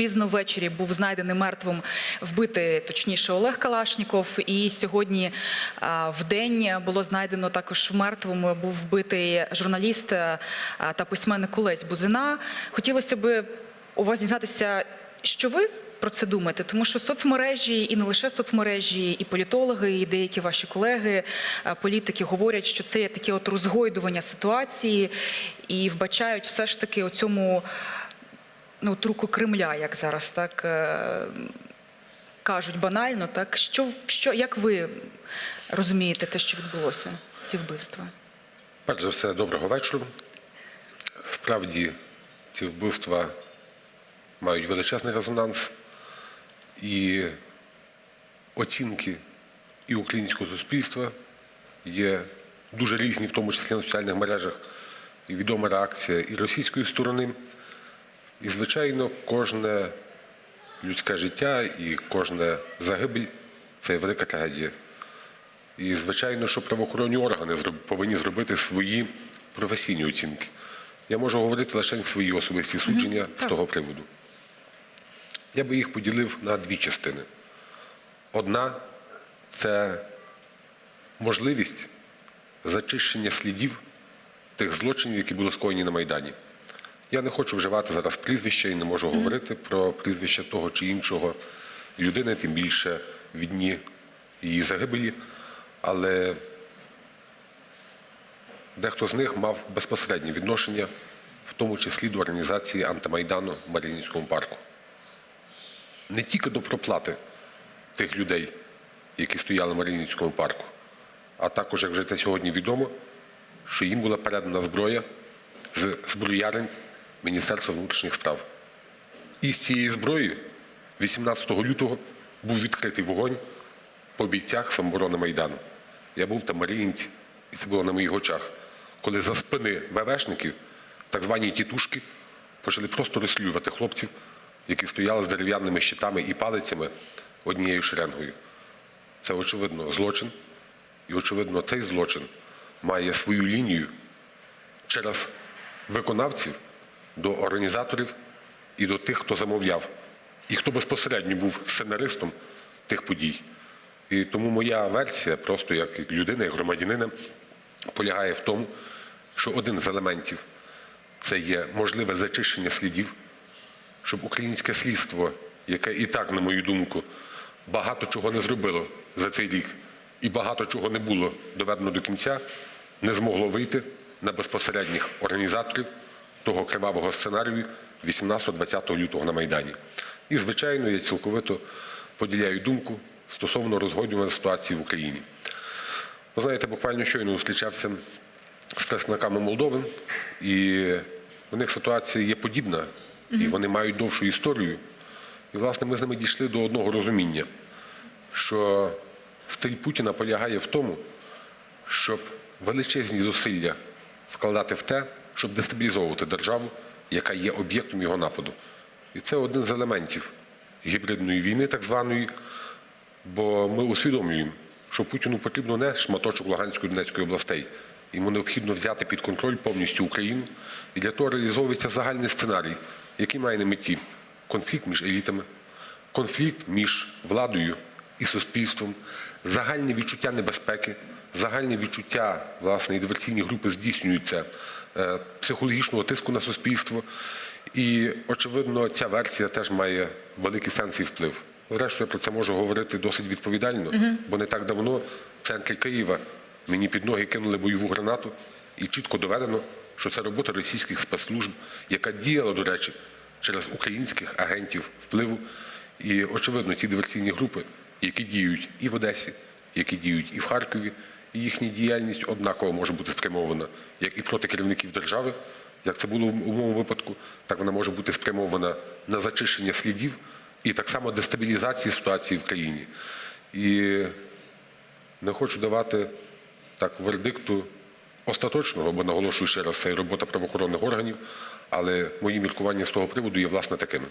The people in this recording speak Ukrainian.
пізно ввечері був знайдений мертвим, вбитий точніше Олег Калашніков. І сьогодні в день було знайдено також мертвим. Був вбитий журналіст та письменник Олесь Бузина. Хотілося б у вас дізнатися, що ви про це думаєте, тому що соцмережі і не лише соцмережі, і політологи, і деякі ваші колеги, політики говорять, що це є таке от розгойдування ситуації і вбачають все ж таки у цьому ну, от руку Кремля, як зараз так е, кажуть банально. Так що, що як ви розумієте те, що відбулося, ці вбивства? Перш за все, доброго вечора. Справді, ці вбивства мають величезний резонанс, і оцінки і українського суспільства є дуже різні, в тому числі на соціальних мережах. І відома реакція і російської сторони. І, звичайно, кожне людське життя і кожна загибель це велика трагедія. І, звичайно, що правоохоронні органи повинні зробити свої професійні оцінки. Я можу говорити лише свої особисті судження з того приводу. Я би їх поділив на дві частини. Одна це можливість зачищення слідів тих злочинів, які були скоєні на Майдані. Я не хочу вживати зараз прізвища і не можу говорити про прізвище того чи іншого людини, тим більше в дні її загибелі. Але дехто з них мав безпосереднє відношення, в тому числі до організації антимайдану в Маріїнському парку. Не тільки до проплати тих людей, які стояли в Маріїнському парку, а також, як вже це сьогодні відомо, що їм була передана зброя з зброярень Міністерства внутрішніх справ. І з цієї зброї 18 лютого був відкритий вогонь по бійцях самоборони Майдану. Я був там Маріїнці, і це було на моїх очах, коли за спини ВВшників, так звані тітушки, почали просто розслідувати хлопців, які стояли з дерев'яними щитами і палицями однією шеренгою. Це, очевидно, злочин. І, очевидно, цей злочин має свою лінію через виконавців до організаторів і до тих, хто замовляв, і хто безпосередньо був сценаристом тих подій. І тому моя версія, просто як людина, як громадянина, полягає в тому, що один з елементів це є можливе зачищення слідів, щоб українське слідство, яке і так, на мою думку, багато чого не зробило за цей рік, і багато чого не було доведено до кінця, не змогло вийти на безпосередніх організаторів того кривавого сценарію 18-20 лютого на Майдані. І, звичайно, я цілковито поділяю думку стосовно розгодювання ситуації в Україні. Ви знаєте, буквально щойно зустрічався з представниками Молдови, і у них ситуація є подібна, і вони мають довшу історію. І, власне, ми з ними дійшли до одного розуміння, що стиль Путіна полягає в тому, щоб величезні зусилля вкладати в те, щоб дестабілізовувати державу, яка є об'єктом його нападу. І це один з елементів гібридної війни, так званої, бо ми усвідомлюємо, що Путіну потрібно не шматочок Луганської Донецької областей. Йому необхідно взяти під контроль повністю Україну. І для того реалізовується загальний сценарій, який має на меті конфлікт між елітами, конфлікт між владою і суспільством, загальне відчуття небезпеки, загальне відчуття, власне, і диверсійні групи здійснюються е, психологічного тиску на суспільство. І, очевидно, ця версія теж має великий сенс і вплив. Зрештою, я про це можу говорити досить відповідально, бо не так давно в центрі Києва мені під ноги кинули бойову гранату, і чітко доведено, що це робота російських спецслужб, яка діяла, до речі, через українських агентів впливу. І, очевидно, ці диверсійні групи, які діють і в Одесі, які діють і в Харкові, їхня діяльність однаково може бути спрямована як і проти керівників держави, як це було в умовному випадку, так вона може бути спрямована на зачищення слідів і так само дестабілізації ситуації в країні. І не хочу давати так вердикту остаточного, бо наголошую ще раз, це робота правоохоронних органів, але мої міркування з того приводу є власне такими.